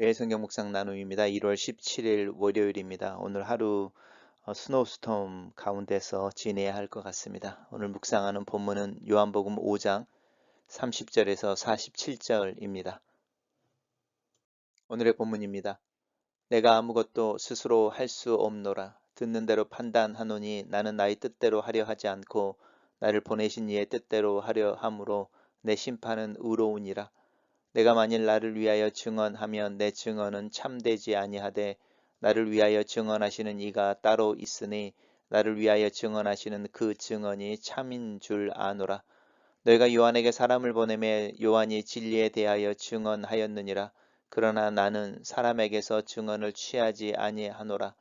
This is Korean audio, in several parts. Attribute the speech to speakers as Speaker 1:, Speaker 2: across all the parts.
Speaker 1: 매일 성경 묵상 나눔입니다. 1월 17일 월요일입니다. 오늘 하루 어, 스노우스톰 가운데서 지내야 할 것 같습니다. 오늘 묵상하는 본문은 요한복음 5장 30절에서 47절입니다. 오늘의 본문입니다. 내가 아무것도 스스로 할 수 없노라. 듣는 대로 판단하노니 나는 나의 뜻대로 하려 하지 않고 나를 보내신 이의 뜻대로 하려 함으로 내 심판은 의로우니라. 내가 만일 나를 위하여 증언하면 내 증언은 참되지 아니하되 나를 위하여 증언하시는 이가 따로 있으니 나를 위하여 증언하시는 그 증언이 참인 줄 아노라. 너희가 요한에게 사람을 보내매 요한이 진리에 대하여 증언하였느니라. 그러나 나는 사람에게서 증언을 취하지 아니하노라.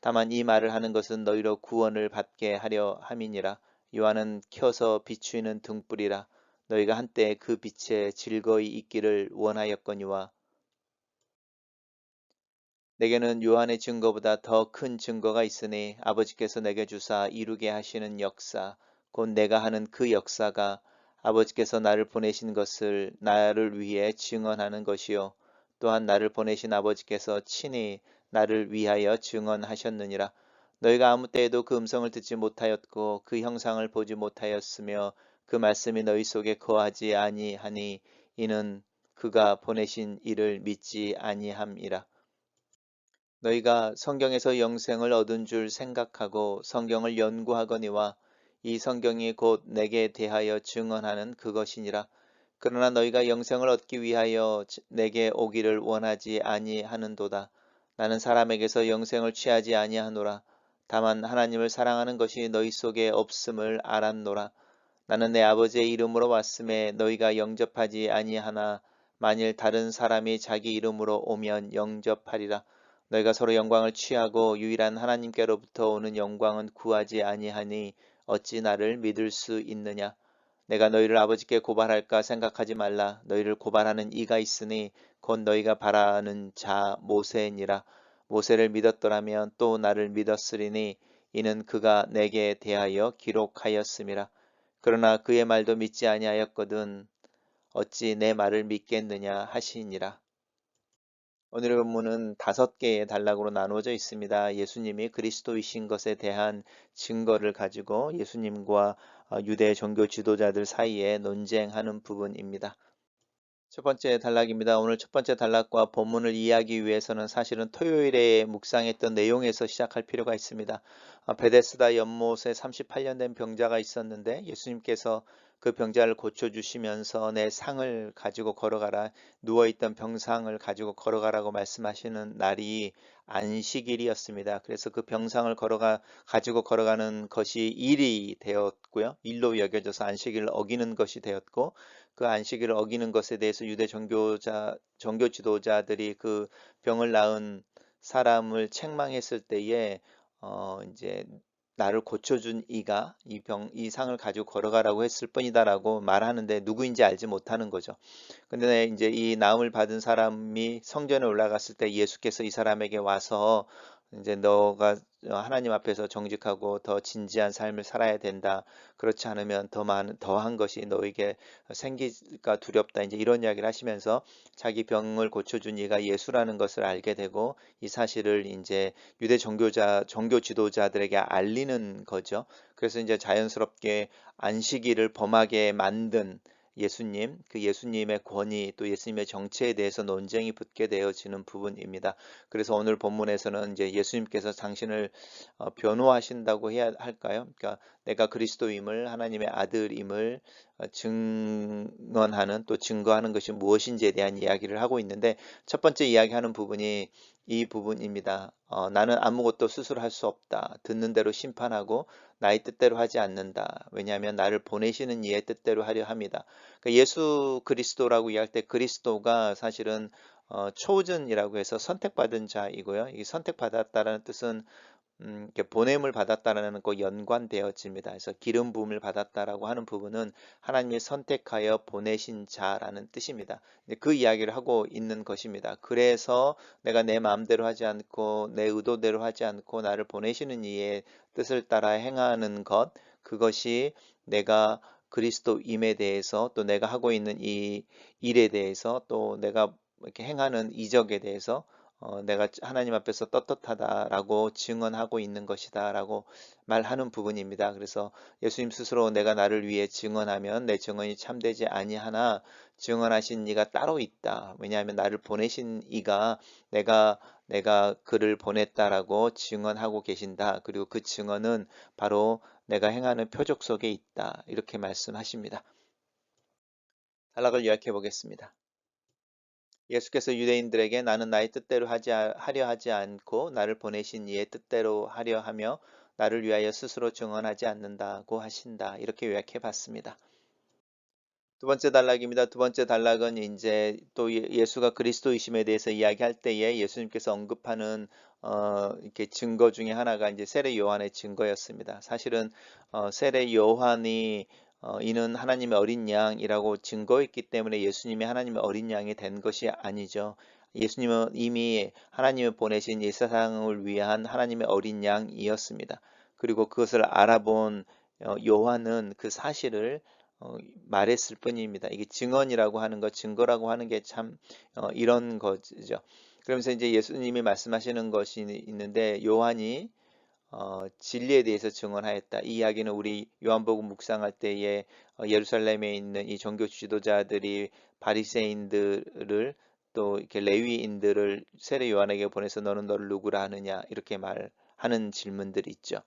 Speaker 1: 다만 이 말을 하는 것은 너희로 구원을 받게 하려 함이니라. 요한은 켜서 비추이는 등불이라. 너희가 한때 그 빛에 즐거이 있기를 원하였거니와 내게는 요한의 증거보다 더 큰 증거가 있으니 아버지께서 내게 주사 이루게 하시는 역사 곧 내가 하는 그 역사가 아버지께서 나를 보내신 것을 나를 위해 증언하는 것이요. 또한 나를 보내신 아버지께서 친히 나를 위하여 증언하셨느니라. 너희가 아무 때에도 그 음성을 듣지 못하였고 그 형상을 보지 못하였으며 그 말씀이 너희 속에 거하지 아니하니 이는 그가 보내신 이를 믿지 아니함이라. 너희가 성경에서 영생을 얻은 줄 생각하고 성경을 연구하거니와 이 성경이 곧 내게 대하여 증언하는 그것이니라. 그러나 너희가 영생을 얻기 위하여 내게 오기를 원하지 아니하는도다. 나는 사람에게서 영생을 취하지 아니하노라. 다만 하나님을 사랑하는 것이 너희 속에 없음을 알았노라. 나는 내 아버지의 이름으로 왔음에 너희가 영접하지 아니하나 만일 다른 사람이 자기 이름으로 오면 영접하리라. 너희가 서로 영광을 취하고 유일한 하나님께로부터 오는 영광은 구하지 아니하니 어찌 나를 믿을 수 있느냐? 내가 너희를 아버지께 고발할까 생각하지 말라. 너희를 고발하는 이가 있으니 곧 너희가 바라는 자 모세니라. 모세를 믿었더라면 또 나를 믿었으리니 이는 그가 내게 대하여 기록하였음이라. 그러나 그의 말도 믿지 아니하였거든 어찌 내 말을 믿겠느냐 하시니라. 오늘의 본문은 다섯 개의 단락으로 나누어져 있습니다. 예수님이 그리스도이신 것에 대한 증거를 가지고 예수님과 어, 유대 종교 지도자들 사이에 논쟁하는 부분입니다. 첫 번째 단락입니다. 오늘 첫 번째 단락과 본문을 이해하기 위해서는 사실은 토요일에 묵상했던 내용에서 시작할 필요가 있습니다. 아, 베데스다 연못에 38년 된 병자가 있었는데 예수님께서 그 병자를 고쳐주시면서 내 상을 가지고 걸어가라 누워있던 병상을 가지고 걸어가라고 말씀하시는 날이 안식일이었습니다. 그래서 그 병상을 걸어가 가지고 걸어가는 것이 일이 되었고요. 일로 여겨져서 안식일을 어기는 것이 되었고 그 안식일을 어기는 것에 대해서 유대 종교자 종교 지도자들이 그 병을 낳은 사람을 책망했을 때에 어 이제 나를 고쳐준 이가 이 병, 이 상을 가지고 걸어가라고 했을 뿐이다라고 말하는데 누구인지 알지 못하는 거죠. 근데 이제 이 나음을 받은 사람이 성전에 올라갔을 때 예수께서 이 사람에게 와서 이제 너가 하나님 앞에서 정직하고 더 진지한 삶을 살아야 된다. 그렇지 않으면 더 많은 더한 것이 너에게 생기가 두렵다. 이제 이런 이야기를 하시면서 자기 병을 고쳐준 이가 예수라는 것을 알게 되고 이 사실을 이제 유대 종교자 종교 지도자들에게 알리는 거죠. 그래서 이제 자연스럽게 안식일을 범하게 만든 예수님, 그 예수님의 권위 또 예수님의 정체에 대해서 논쟁이 붙게 되어지는 부분입니다. 그래서 오늘 본문에서는 이제 예수님께서 당신을 어, 변호하신다고 해야 할까요? 그러니까 내가 그리스도임을 하나님의 아들임을 어, 증언하는 또 증거하는 것이 무엇인지에 대한 이야기를 하고 있는데 첫 번째 이야기하는 부분이 이 부분입니다. 어, 나는 아무것도 스스로 할 수 없다. 듣는 대로 심판하고 나의 뜻대로 하지 않는다. 왜냐하면 나를 보내시는 이의 뜻대로 하려 합니다. 그러니까 예수 그리스도라고 이야기할 때 그리스도가 사실은 어, 초전이라고 해서 선택받은 자이고요. 이 선택받았다라는 뜻은 음, 보냄을 받았다라는 거 연관되어집니다. 그래서 기름 부음을 받았다라고 하는 부분은 하나님이 선택하여 보내신 자라는 뜻입니다. 그 이야기를 하고 있는 것입니다. 그래서 내가 내 마음대로 하지 않고 내 의도대로 하지 않고 나를 보내시는 이의 뜻을 따라 행하는 것 그것이 내가 그리스도임에 대해서 또 내가 하고 있는 이 일에 대해서 또 내가 이렇게 행하는 이적에 대해서 어, 내가 하나님 앞에서 떳떳하다라고 증언하고 있는 것이다라고 말하는 부분입니다. 그래서 예수님 스스로 내가 나를 위해 증언하면 내 증언이 참되지 아니하나 증언하신 이가 따로 있다. 왜냐하면 나를 보내신 이가 내가 내가 그를 보냈다라고 증언하고 계신다. 그리고 그 증언은 바로 내가 행하는 표적 속에 있다. 이렇게 말씀하십니다. 단락을 요약해 보겠습니다. 예수께서 유대인들에게 나는 나의 뜻대로 하지, 하려 하지 않고 나를 보내신 이의 뜻대로 하려 하며 나를 위하여 스스로 증언하지 않는다고 하신다. 이렇게 요약해 봤습니다. 두 번째 단락입니다. 두 번째 단락은 이제 또 예, 예수가 그리스도이심에 대해서 이야기할 때에 예수님께서 언급하는 어, 이렇게 증거 중에 하나가 이제 세례 요한의 증거였습니다. 사실은 어, 세례 요한이 어, 이는 하나님의 어린 양이라고 증거했기 때문에 예수님이 하나님의 어린 양이 된 것이 아니죠. 예수님은 이미 하나님을 보내신 이 세상을 위한 하나님의 어린 양이었습니다. 그리고 그것을 알아본 어, 요한은 그 사실을 어, 말했을 뿐입니다. 이게 증언이라고 하는 것, 증거라고 하는 게참 어, 이런 거죠. 그러면서 이제 예수님이 말씀하시는 것이 있는데 요한이 어, 진리에 대해서 증언하였다. 이 이야기는 우리 요한복음 묵상할 때에 어, 예루살렘에 있는 이 종교 지도자들이 바리새인들을 또 이렇게 레위인들을 세례 요한에게 보내서 너는 너를 누구라 하느냐 이렇게 말 하는 질문들이 있죠.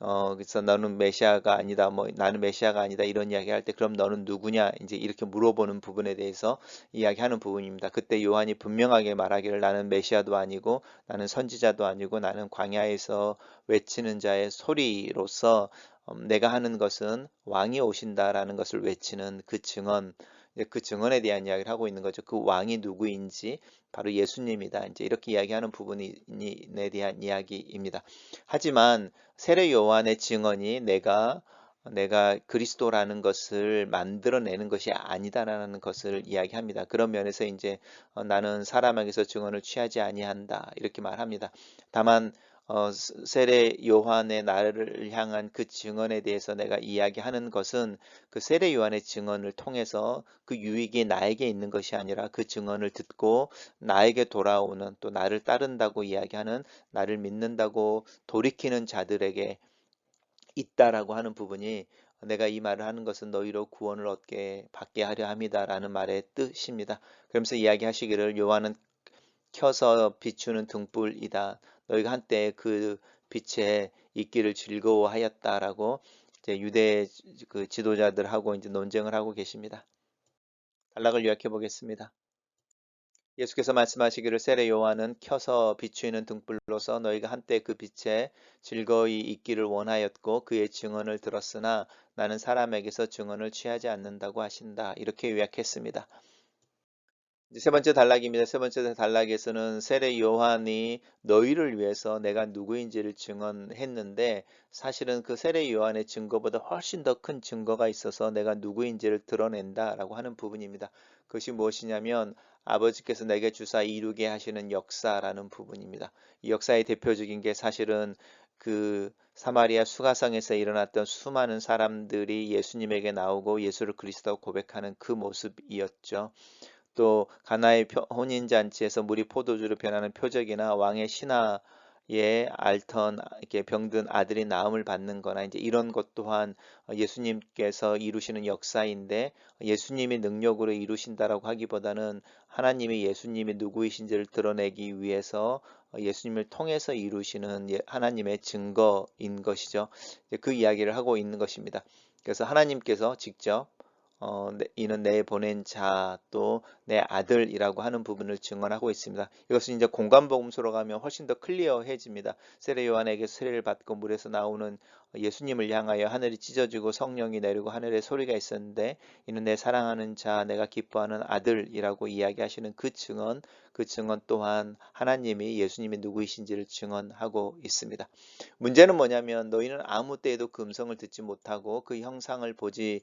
Speaker 1: 어, 그래서 너는 메시아가 아니다, 뭐 나는 메시아가 아니다 이런 이야기 할 때 그럼 너는 누구냐 이제 이렇게 물어보는 부분에 대해서 이야기하는 부분입니다. 그때 요한이 분명하게 말하기를 나는 메시아도 아니고 나는 선지자도 아니고 나는 광야에서 외치는 자의 소리로서 음, 내가 하는 것은 왕이 오신다라는 것을 외치는 그 증언 그 증언에 대한 이야기를 하고 있는 거죠. 그 왕이 누구인지 바로 예수님이다. 이제 이렇게 이야기하는 부분에 대한 이야기입니다. 하지만 세례 요한의 증언이 내가 내가 그리스도라는 것을 만들어내는 것이 아니다라는 것을 이야기합니다. 그런 면에서 이제 어, 나는 사람에게서 증언을 취하지 아니한다 이렇게 말합니다. 다만 어, 세례 요한의 나를 향한 그 증언에 대해서 내가 이야기하는 것은 그 세례 요한의 증언을 통해서 그 유익이 나에게 있는 것이 아니라 그 증언을 듣고 나에게 돌아오는 또 나를 따른다고 이야기하는 나를 믿는다고 돌이키는 자들에게 있다라고 하는 부분이 내가 이 말을 하는 것은 너희로 구원을 얻게 받게 하려 합니다라는 말의 뜻입니다. 그러면서 이야기하시기를 요한은 켜서 비추는 등불이다. 너희가 한때 그 빛에 있기를 즐거워하였다라고 이제 유대 그 지도자들하고 이제 논쟁을 하고 계십니다. 단락을 요약해 보겠습니다. 예수께서 말씀하시기를 세례 요한은 켜서 비추이는 등불로서 너희가 한때 그 빛에 즐거이 있기를 원하였고 그의 증언을 들었으나 나는 사람에게서 증언을 취하지 않는다고 하신다. 이렇게 요약했습니다. 세 번째 단락입니다. 세 번째 단락에서는 세례 요한이 너희를 위해서 내가 누구인지를 증언했는데 사실은 그 세례 요한의 증거보다 훨씬 더 큰 증거가 있어서 내가 누구인지를 드러낸다라고 하는 부분입니다. 그것이 무엇이냐면 아버지께서 내게 주사 이루게 하시는 역사라는 부분입니다. 이 역사의 대표적인 게 사실은 그 사마리아 수가성에서 일어났던 수많은 사람들이 예수님에게 나오고 예수를 그리스도 고백하는 그 모습이었죠. 또 가나의 혼인 잔치에서 물이 포도주로 변하는 표적이나 왕의 신하에 알턴 이렇게 병든 아들이 나음을 받는 거나 이제 이런 것 또한 예수님께서 이루시는 역사인데 예수님이 능력으로 이루신다라고 하기보다는 하나님이 예수님이 누구이신지를 드러내기 위해서 예수님을 통해서 이루시는 예, 하나님의 증거인 것이죠. 그 이야기를 하고 있는 것입니다. 그래서 하나님께서 직접 어, 이는 내 보낸 자 또 내 아들이라고 하는 부분을 증언하고 있습니다. 이것은 이제 공간복음서로 가면 훨씬 더 클리어해집니다. 세례 요한에게 세례를 받고 물에서 나오는 예수님을 향하여 하늘이 찢어지고 성령이 내리고 하늘에 소리가 있었는데 이는 내 사랑하는 자 내가 기뻐하는 아들이라고 이야기하시는 그 증언 그 증언 또한 하나님이 예수님이 누구이신지를 증언하고 있습니다. 문제는 뭐냐면 너희는 아무 때에도 그 음성을 듣지 못하고 그 형상을 보지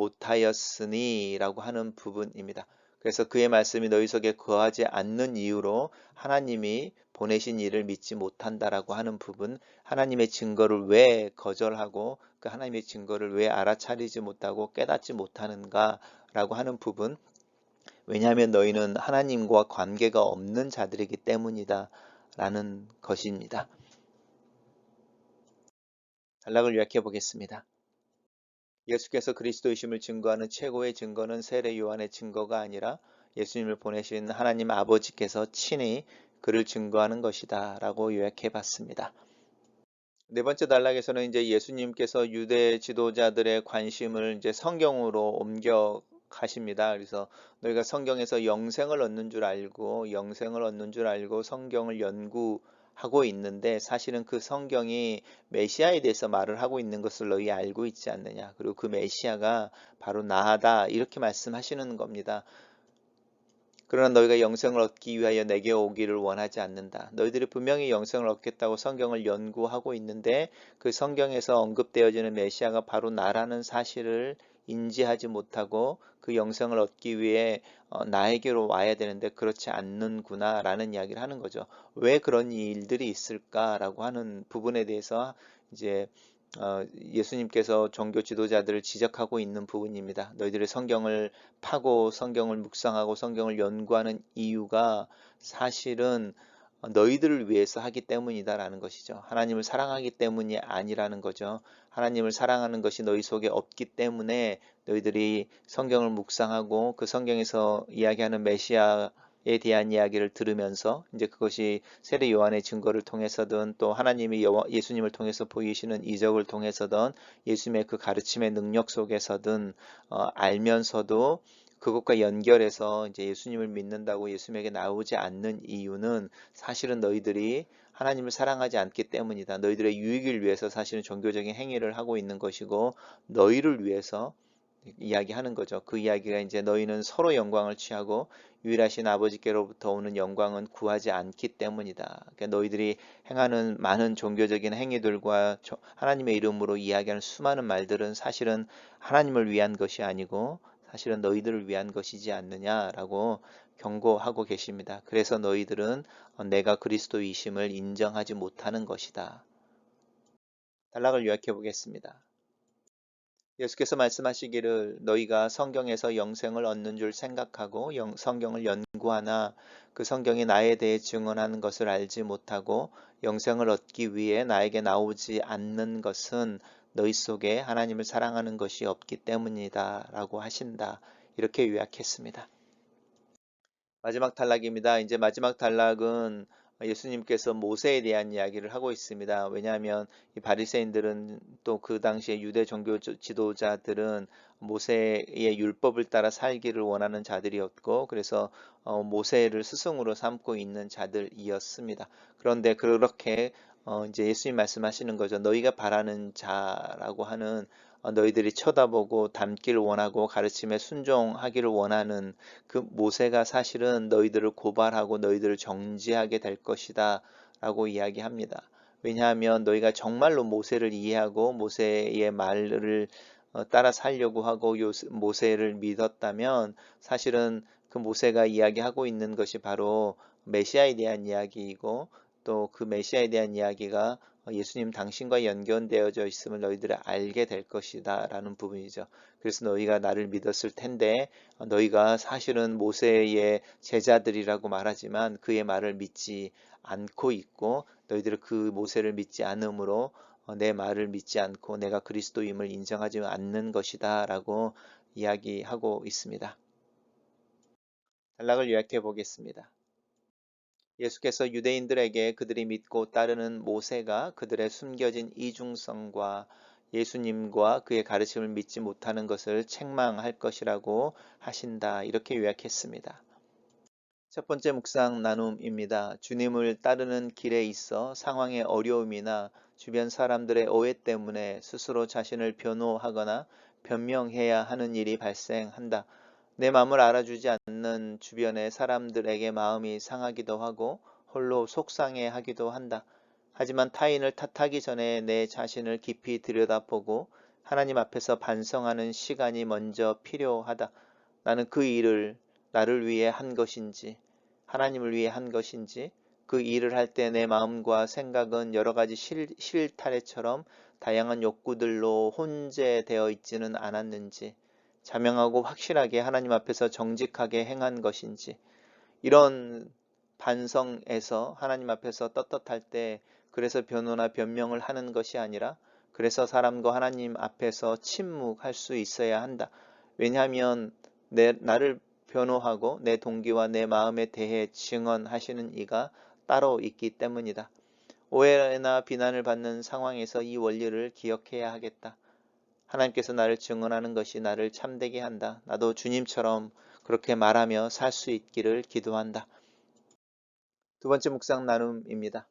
Speaker 1: 못하였으니 라고 하는 부분입니다. 그래서 그의 말씀이 너희 속에 거하지 않는 이유로 하나님이 보내신 일을 믿지 못한다라고 하는 부분, 하나님의 증거를 왜 거절하고 그 하나님의 증거를 왜 알아차리지 못하고 깨닫지 못하는가라고 하는 부분, 왜냐하면 너희는 하나님과 관계가 없는 자들이기 때문이다. 라는 것입니다. 단락을 요약해 보겠습니다. 예수께서 그리스도이심을 증거하는 최고의 증거는 세례 요한의 증거가 아니라 예수님을 보내신 하나님 아버지께서 친히 그를 증거하는 것이다 라고 요약해 봤습니다. 네 번째 단락에서는 이제 예수님께서 유대 지도자들의 관심을 이제 성경으로 옮겨 가십니다. 그래서 너희가 성경에서 영생을 얻는 줄 알고 영생을 얻는 줄 알고 성경을 연구 하고 있는데 사실은 그 성경이 메시아에 대해서 말을 하고 있는 것을 너희 알고 있지 않느냐. 그리고 그 메시아가 바로 나다 이렇게 말씀하시는 겁니다. 그러나 너희가 영생을 얻기 위하여 내게 오기를 원하지 않는다. 너희들이 분명히 영생을 얻겠다고 성경을 연구하고 있는데 그 성경에서 언급되어지는 메시아가 바로 나라는 사실을 인지하지 못하고 그 영생을 얻기 위해 어, 나에게로 와야 되는데 그렇지 않는구나 라는 이야기를 하는 거죠. 왜 그런 일들이 있을까라고 하는 부분에 대해서 이제 어, 예수님께서 종교 지도자들을 지적하고 있는 부분입니다. 너희들의 성경을 파고 성경을 묵상하고 성경을 연구하는 이유가 사실은 너희들을 위해서 하기 때문이다라는 것이죠. 하나님을 사랑하기 때문이 아니라는 거죠. 하나님을 사랑하는 것이 너희 속에 없기 때문에 너희들이 성경을 묵상하고 그 성경에서 이야기하는 메시아 에 대한 이야기를 들으면서 이제 그것이 세례 요한의 증거를 통해서든 또 하나님이 예수님을 통해서 보이시는 이적을 통해서든 예수님의 그 가르침의 능력 속에서든 어, 알면서도 그것과 연결해서 이제 예수님을 믿는다고 예수님에게 나오지 않는 이유는 사실은 너희들이 하나님을 사랑하지 않기 때문이다. 너희들의 유익을 위해서 사실은 종교적인 행위를 하고 있는 것이고 너희를 위해서 이야기하는 거죠. 그 이야기가 이제 너희는 서로 영광을 취하고 유일하신 아버지께로부터 오는 영광은 구하지 않기 때문이다. 그러니까 너희들이 행하는 많은 종교적인 행위들과 하나님의 이름으로 이야기하는 수많은 말들은 사실은 하나님을 위한 것이 아니고 사실은 너희들을 위한 것이지 않느냐라고 경고하고 계십니다. 그래서 너희들은 내가 그리스도이심을 인정하지 못하는 것이다. 단락을 요약해 보겠습니다. 예수께서 말씀하시기를 너희가 성경에서 영생을 얻는 줄 생각하고 영, 성경을 연구하나 그 성경이 나에 대해 증언하는 것을 알지 못하고 영생을 얻기 위해 나에게 나오지 않는 것은 너희 속에 하나님을 사랑하는 것이 없기 때문이다 라고 하신다. 이렇게 요약했습니다. 마지막 단락입니다. 이제 마지막 단락은 예수님께서 모세에 대한 이야기를 하고 있습니다. 왜냐하면 이 바리새인들은 또 그 당시에 유대 종교 지도자들은 모세의 율법을 따라 살기를 원하는 자들이었고 그래서 어, 모세를 스승으로 삼고 있는 자들이었습니다. 그런데 그렇게 어, 이제 예수님 말씀하시는 거죠. 너희가 바라는 자라고 하는 어, 너희들이 쳐다보고 닮기를 원하고 가르침에 순종하기를 원하는 그 모세가 사실은 너희들을 고발하고 너희들을 정지하게 될 것이다 라고 이야기합니다. 왜냐하면 너희가 정말로 모세를 이해하고 모세의 말을 어, 따라 살려고 하고 모세를 믿었다면 사실은 그 모세가 이야기하고 있는 것이 바로 메시아에 대한 이야기이고 또 그 메시아에 대한 이야기가 예수님 당신과 연결되어져 있음을 너희들이 알게 될 것이다 라는 부분이죠. 그래서 너희가 나를 믿었을 텐데 너희가 사실은 모세의 제자들이라고 말하지만 그의 말을 믿지 않고 있고 너희들은 그 모세를 믿지 않으므로 내 말을 믿지 않고 내가 그리스도임을 인정하지 않는 것이다 라고 이야기하고 있습니다. 단락을 요약해 보겠습니다. 예수께서 유대인들에게 그들이 믿고 따르는 모세가 그들의 숨겨진 이중성과 예수님과 그의 가르침을 믿지 못하는 것을 책망할 것이라고 하신다. 이렇게 요약했습니다. 첫 번째 묵상 나눔입니다. 주님을 따르는 길에 있어 상황의 어려움이나 주변 사람들의 오해 때문에 스스로 자신을 변호하거나 변명해야 하는 일이 발생한다. 내 마음을 알아주지 않는 주변의 사람들에게 마음이 상하기도 하고 홀로 속상해 하기도 한다. 하지만 타인을 탓하기 전에 내 자신을 깊이 들여다보고 하나님 앞에서 반성하는 시간이 먼저 필요하다. 나는 그 일을 나를 위해 한 것인지, 하나님을 위해 한 것인지, 그 일을 할 때 내 마음과 생각은 여러 가지 실, 실타래처럼 다양한 욕구들로 혼재되어 있지는 않았는지, 자명하고 확실하게 하나님 앞에서 정직하게 행한 것인지 이런 반성에서 하나님 앞에서 떳떳할 때 그래서 변호나 변명을 하는 것이 아니라 그래서 사람과 하나님 앞에서 침묵할 수 있어야 한다. 왜냐하면 내, 나를 변호하고 내 동기와 내 마음에 대해 증언하시는 이가 따로 있기 때문이다. 오해나 비난을 받는 상황에서 이 원리를 기억해야 하겠다. 하나님께서 나를 증언하는 것이 나를 참되게 한다. 나도 주님처럼 그렇게 말하며 살 수 있기를 기도한다. 두 번째 묵상 나눔입니다.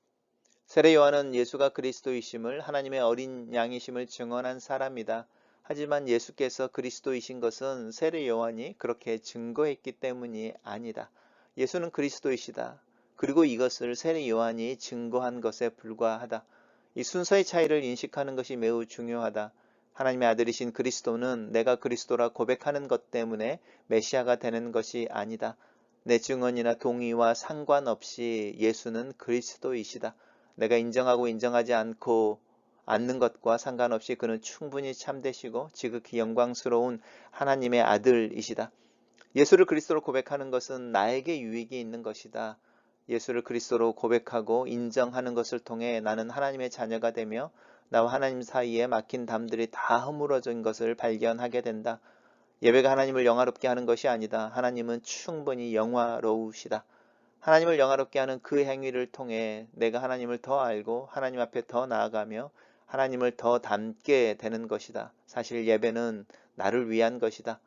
Speaker 1: 세례 요한은 예수가 그리스도이심을 하나님의 어린 양이심을 증언한 사람이다. 하지만 예수께서 그리스도이신 것은 세례 요한이 그렇게 증거했기 때문이 아니다. 예수는 그리스도이시다. 그리고 이것을 세례 요한이 증거한 것에 불과하다. 이 순서의 차이를 인식하는 것이 매우 중요하다. 하나님의 아들이신 그리스도는 내가 그리스도라 고백하는 것 때문에 메시아가 되는 것이 아니다. 내 증언이나 동의와 상관없이 예수는 그리스도이시다. 내가 인정하고 인정하지 않고 않는 것과 상관없이 그는 충분히 참되시고 지극히 영광스러운 하나님의 아들이시다. 예수를 그리스도로 고백하는 것은 나에게 유익이 있는 것이다. 예수를 그리스도로 고백하고 인정하는 것을 통해 나는 하나님의 자녀가 되며 나와 하나님 사이에 막힌 담들이 다 허물어진 것을 발견하게 된다. 예배가 하나님을 영화롭게 하는 것이 아니다. 하나님은 충분히 영화로우시다. 하나님을 영화롭게 하는 그 행위를 통해 내가 하나님을 더 알고 하나님 앞에 더 나아가며 하나님을 더 닮게 되는 것이다. 사실 예배는 나를 위한 것이다.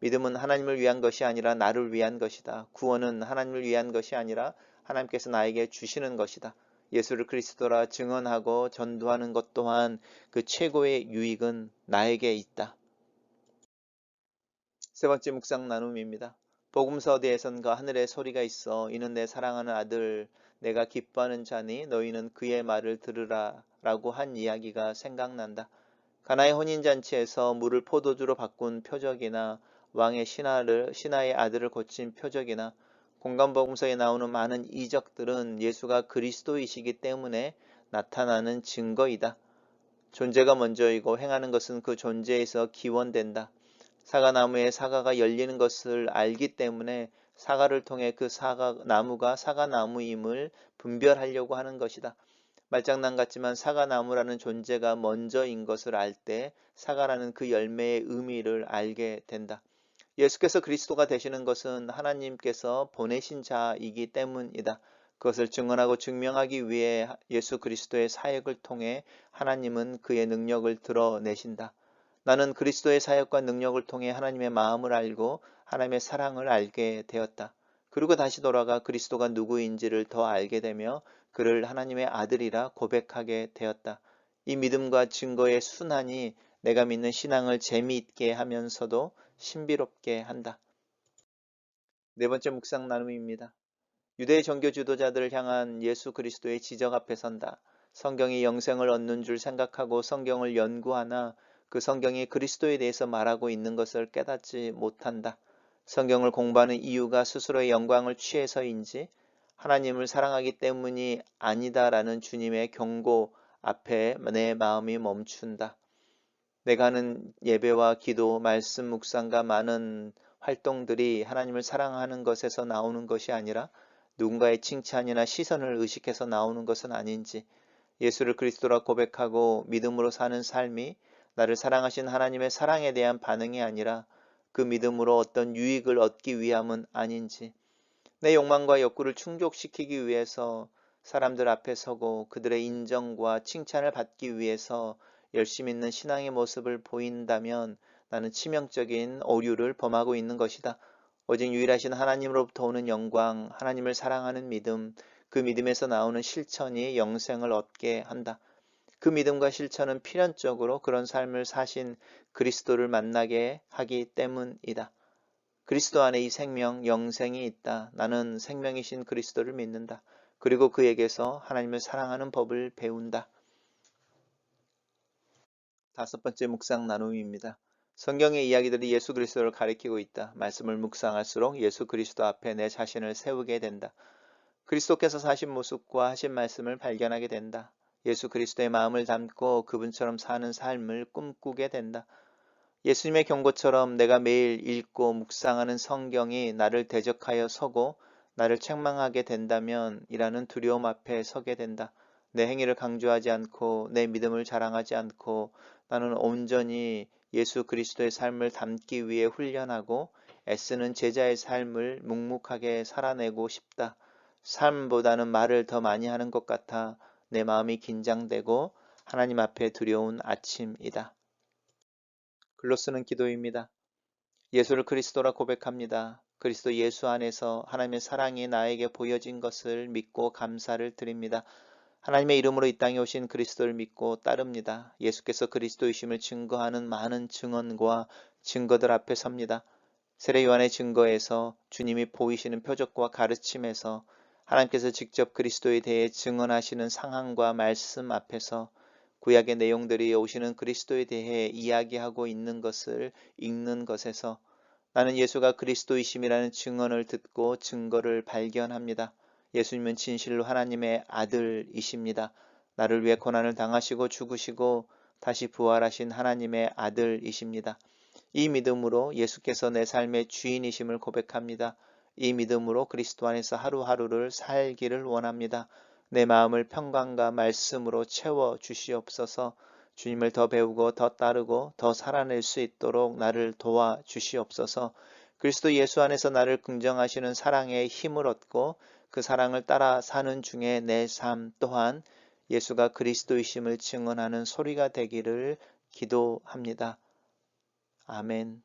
Speaker 1: 믿음은 하나님을 위한 것이 아니라 나를 위한 것이다. 구원은 하나님을 위한 것이 아니라 하나님께서 나에게 주시는 것이다. 예수를 그리스도라 증언하고 전도하는 것 또한 그 최고의 유익은 나에게 있다. 세 번째 묵상 나눔입니다. 복음서 어디에선가 하늘에 소리가 있어 이는 내 사랑하는 아들 내가 기뻐하는 자니 너희는 그의 말을 들으라 라고 한 이야기가 생각난다. 가나의 혼인잔치에서 물을 포도주로 바꾼 표적이나 왕의 신하를 신하의 아들을 고친 표적이나 공간복음서에 나오는 많은 이적들은 예수가 그리스도이시기 때문에 나타나는 증거이다. 존재가 먼저이고 행하는 것은 그 존재에서 기원된다. 사과나무에 사과가 열리는 것을 알기 때문에 사과를 통해 그 사과 나무가 사과나무임을 분별하려고 하는 것이다. 말장난 같지만 사과나무라는 존재가 먼저인 것을 알 때 사과라는 그 열매의 의미를 알게 된다. 예수께서 그리스도가 되시는 것은 하나님께서 보내신 자이기 때문이다. 그것을 증언하고 증명하기 위해 예수 그리스도의 사역을 통해 하나님은 그의 능력을 드러내신다. 나는 그리스도의 사역과 능력을 통해 하나님의 마음을 알고 하나님의 사랑을 알게 되었다. 그리고 다시 돌아가 그리스도가 누구인지를 더 알게 되며 그를 하나님의 아들이라 고백하게 되었다. 이 믿음과 증거의 순환이 내가 믿는 신앙을 재미있게 하면서도 신비롭게 한다. 네 번째 묵상 나눔입니다. 유대 종교 지도자들을 향한 예수 그리스도의 지적 앞에 선다. 성경이 영생을 얻는 줄 생각하고 성경을 연구하나 그 성경이 그리스도에 대해서 말하고 있는 것을 깨닫지 못한다. 성경을 공부하는 이유가 스스로의 영광을 취해서인지 하나님을 사랑하기 때문이 아니다라는 주님의 경고 앞에 내 마음이 멈춘다. 내가 하는 예배와 기도, 말씀 묵상과 많은 활동들이 하나님을 사랑하는 것에서 나오는 것이 아니라 누군가의 칭찬이나 시선을 의식해서 나오는 것은 아닌지 예수를 그리스도라 고백하고 믿음으로 사는 삶이 나를 사랑하신 하나님의 사랑에 대한 반응이 아니라 그 믿음으로 어떤 유익을 얻기 위함은 아닌지 내 욕망과 욕구를 충족시키기 위해서 사람들 앞에 서고 그들의 인정과 칭찬을 받기 위해서 열심히 있는 신앙의 모습을 보인다면 나는 치명적인 오류를 범하고 있는 것이다. 오직 유일하신 하나님으로부터 오는 영광, 하나님을 사랑하는 믿음, 그 믿음에서 나오는 실천이 영생을 얻게 한다. 그 믿음과 실천은 필연적으로 그런 삶을 사신 그리스도를 만나게 하기 때문이다. 그리스도 안에 이 생명, 영생이 있다. 나는 생명이신 그리스도를 믿는다. 그리고 그에게서 하나님을 사랑하는 법을 배운다. 다섯 번째 묵상 나눔입니다. 성경의 이야기들이 예수 그리스도를 가리키고 있다. 말씀을 묵상할수록 예수 그리스도 앞에 내 자신을 세우게 된다. 그리스도께서 사신 모습과 하신 말씀을 발견하게 된다. 예수 그리스도의 마음을 담고 그분처럼 사는 삶을 꿈꾸게 된다. 예수님의 경고처럼 내가 매일 읽고 묵상하는 성경이 나를 대적하여 서고 나를 책망하게 된다면 이라는 두려움 앞에 서게 된다. 내 행위를 강조하지 않고 내 믿음을 자랑하지 않고 나는 온전히 예수 그리스도의 삶을 담기 위해 훈련하고 애쓰는 제자의 삶을 묵묵하게 살아내고 싶다. 삶보다는 말을 더 많이 하는 것 같아 내 마음이 긴장되고 하나님 앞에 두려운 아침이다. 글로 쓰는 기도입니다. 예수를 그리스도라 고백합니다. 그리스도 예수 안에서 하나님의 사랑이 나에게 보여진 것을 믿고 감사를 드립니다. 하나님의 이름으로 이 땅에 오신 그리스도를 믿고 따릅니다. 예수께서 그리스도이심을 증거하는 많은 증언과 증거들 앞에 섭니다. 세례 요한의 증거에서 주님이 보이시는 표적과 가르침에서 하나님께서 직접 그리스도에 대해 증언하시는 상황과 말씀 앞에서 구약의 내용들이 오시는 그리스도에 대해 이야기하고 있는 것을 읽는 것에서 나는 예수가 그리스도이심이라는 증언을 듣고 증거를 발견합니다. 예수님은 진실로 하나님의 아들이십니다. 나를 위해 고난을 당하시고 죽으시고 다시 부활하신 하나님의 아들이십니다. 이 믿음으로 예수께서 내 삶의 주인이심을 고백합니다. 이 믿음으로 그리스도 안에서 하루하루를 살기를 원합니다. 내 마음을 평강과 말씀으로 채워 주시옵소서. 주님을 더 배우고 더 따르고 더 살아낼 수 있도록 나를 도와 주시옵소서. 그리스도 예수 안에서 나를 긍정하시는 사랑의 힘을 얻고 그 사랑을 따라 사는 중에 내 삶 또한 예수가 그리스도이심을 증언하는 소리가 되기를 기도합니다. 아멘.